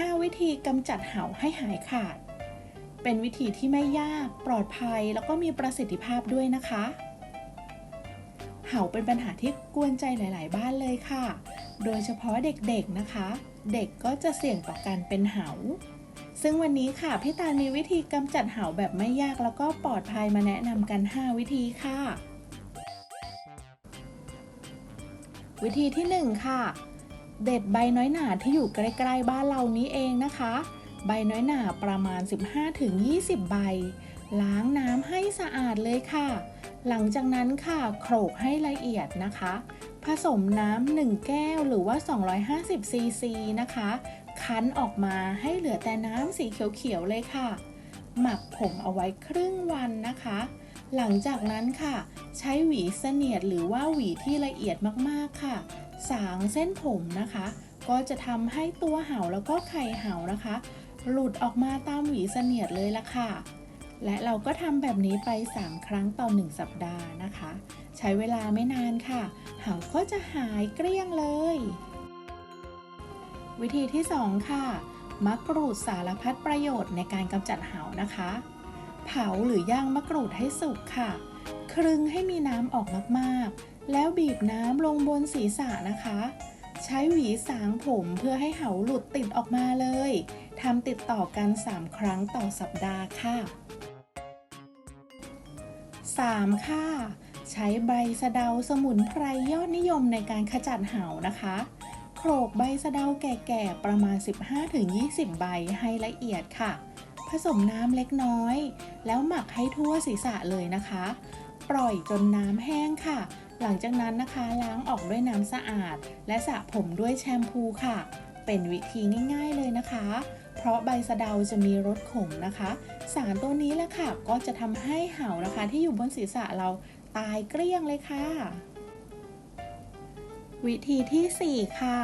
5 วิธีกำจัดเห่าให้หายขาด เป็นวิธีที่ไม่ยากปลอดภัยแล้วก็มีประสิทธิภาพด้วยนะคะ เห่าเป็นปัญหาที่กวนใจหลาย ๆ บ้านเลยค่ะ โดยเฉพาะเด็ก ๆ นะคะ เด็กก็จะเสี่ยงต่อการเป็นเห่าซึ่งวันนี้ค่ะพี่ตาลมีวิธีกำจัดเห่าแบบไม่ยากแล้วก็ปลอดภัยมาแนะนำกัน 5 วิธีค่ะ วิธีที่ 1 ค่ะ เด็ดใบน้อยหนาที่อยู่ใกล้ๆบ้านเรานี้เองนะคะ ใบน้อยหนาประมาณ 15-20 ใบ ล้างน้ำให้สะอาดเลยค่ะ หลังจากนั้นค่ะโขลกให้ละเอียดนะคะ ผสมน้ำ1แก้วหรือว่า 250ซีซีนะคะ คั้นออกมาให้เหลือแต่น้ำสีเขียวๆเลยค่ะ หมักผงเอาไว้ครึ่งวันนะคะ หลังจากนั้นค่ะ ใช้หวีเสนียดหรือว่าหวีที่ละเอียดมากๆค่ะ สางเส้นผมนะคะ ก็จะทำให้ตัวเหาแล้วก็ไข่เหานะคะ หลุดออกมาตามหวีเสนียดเลยละค่ะ และเราก็ทำแบบนี้ไป 3 ครั้งต่อ 1 สัปดาห์นะคะ ใช้เวลาไม่นานค่ะ เหาก็จะหายเกลี้ยงเลย วิธีที่ 2 ค่ะมะกรูดสารพัดประโยชน์ในการกำจัดเหานะคะ เผาหรือย่างมะกรูดให้สุกค่ะ ครึงให้มีน้ำออกมากๆ แล้วบีบน้ำลงบนศีรษะนะคะ ใช้หวีสางผมเพื่อให้เหาหลุดติดออกมาเลยทำติดต่อกัน 3 ครั้งต่อสัปดาห์ค่ะ 3. ค่ะ ใช้ใบสะเดาสมุนไพรยอดนิยมในการขจัดเหานะคะโขลกใบสะเดาแก่ๆ ประมาณ 15-20 ใบให้ละเอียดค่ะ ผสมน้ำเล็กน้อย แล้วหมักให้ทั่วศีรษะเลยนะคะ ปล่อยจนน้ำแห้งค่ะ หลังจากนั้นนะคะล้างออกด้วยน้ำสะอาด และสระผมด้วยแชมพูค่ะ เป็นวิธีง่าย ๆเลยนะคะ เพราะใบสะเดาจะมีรสขมนะคะ สารตัวนี้แหละค่ะ ก็จะทำให้เห่านะคะ ที่อยู่บนศีรษะเราตายเกลี้ยงเลยค่ะ วิธีที่ 4 ค่ะ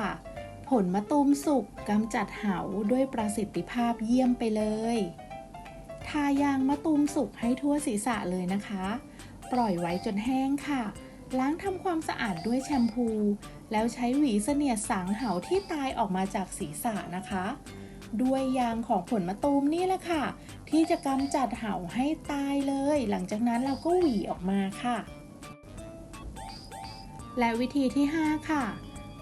ผลมะตูมสุกกำจัดเหาด้วยประสิทธิภาพเยี่ยมไปเลยทายางมะตูมสุกให้ทั่วศีรษะเลยนะคะ ปล่อยไว้จนแห้งค่ะ ล้างทำความสะอาดด้วยแชมพู แล้วใช้หวีเสนียดสางเหาที่ตายออกมาจากศีรษะนะคะ ด้วยยางของผลมะตูมนี่แหละค่ะ ที่จะกำจัดเหาให้ตายเลย หลังจากนั้นเราก็หวีออกมาค่ะ และวิธีที่ 5 ค่ะ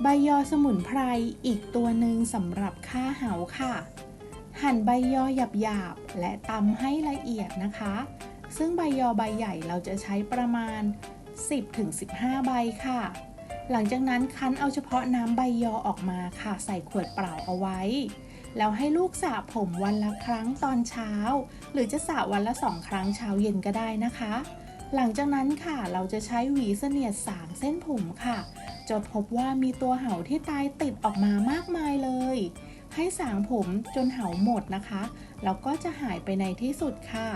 ใบยอสมุนไพรอีกตัวหนึ่งสำหรับฆ่าเหาค่ะ หั่นใบยอหยาบๆและตำให้ละเอียดนะคะ ซึ่งใบยอใบใหญ่เราจะใช้ประมาณ 10-15 ใบค่ะ หลังจากนั้นคั้นเอาเฉพาะน้ำใบยอออกมาค่ะ ใส่ขวดเปล่าเอาไว้ แล้วให้ลูกสระผมวันละครั้งตอนเช้า หรือจะสระวันละสองครั้งเช้าเย็นก็ได้นะคะ หลังจากนั้นค่ะเราจะใช้หวีเสนียดสางเส้นผมค่ะจะพบว่ามีตัวเห่าที่ตายติดออกมามากมายเลย ให้สางผมจนเห่าหมดนะคะ แล้วก็จะหายไปในที่สุดค่ะ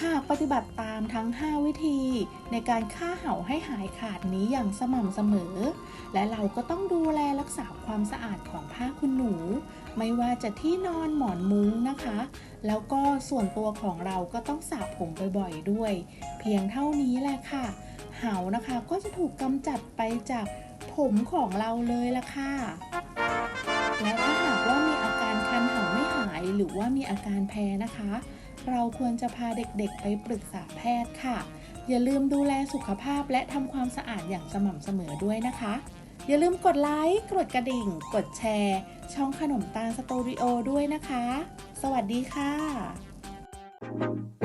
หากปฏิบัติตามทั้ง 5 วิธีในการฆ่าเห่าให้หายขาดนี้อย่างสม่ำเสมอ และเราก็ต้องดูแลรักษาความสะอาดของผ้าคุณหนู ไม่ว่าจะที่นอนหมอนมุ้งนะคะ แล้วก็ส่วนตัวของเราก็ต้องสระผมบ่อยๆด้วย เพียงเท่านี้แหละค่ะ เห่านะคะก็จะถูกกำจัดไปจากผมของเราเลยละค่ะ และถ้าหากว่ามีอาการคันเห่าไม่หายหรือว่ามีอาการแพ้นะคะ เราควรจะพาเด็กๆ ไปปรึกษาแพทย์ค่ะ อย่าลืมดูแลสุขภาพและทำความสะอาดอย่างสม่ำเสมอด้วยนะคะ อย่าลืมกดไลค์ กดกระดิ่ง กดแชร์ ช่องขนมตาลสตูดิโอด้วยนะคะ สวัสดีค่ะ